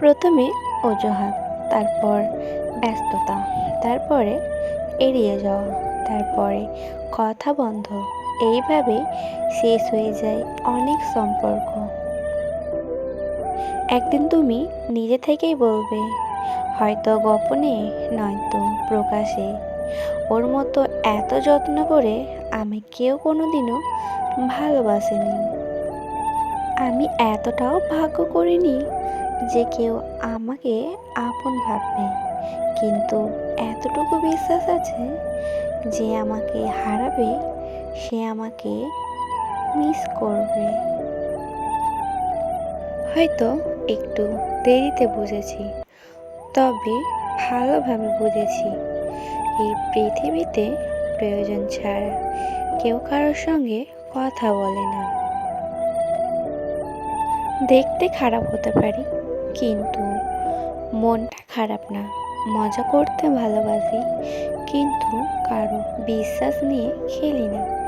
প্রথমে অজুহাত, তারপর ব্যস্ততা, তারপরে এড়িয়ে যাওয়া, তারপরে কথা বন্ধ। এইভাবে শেষ হয়ে যায় অনেক সম্পর্ক। একদিন তুমি নিজে থেকেই বলবে, হয়তো গোপনে, নয়তো প্রকাশে। ওর মতো এত যত্ন করে আমি কেউ কোনো কোনোদিনও ভালোবাসেনি। আমি এতটাও ভাগ্য করিনি যে কেউ আমাকে আপন ভাববে, কিন্তু এতটুকু বিশ্বাস আছে যে আমাকে হারাবে, সে আমাকে মিস করবে। হয়তো একটু দেরিতে বুঝেছি, তবে ভালোভাবে বুঝেছি, এই পৃথিবীতে প্রয়োজন ছাড়া কেউ কারোর সঙ্গে কথা বলে না। দেখতে খারাপ হতে পারি। কিন্তু মনটা খারাপ না। মজা করতে ভালোবাসি কিন্তু কারও বিশ্বাস নিয়ে খেলি না।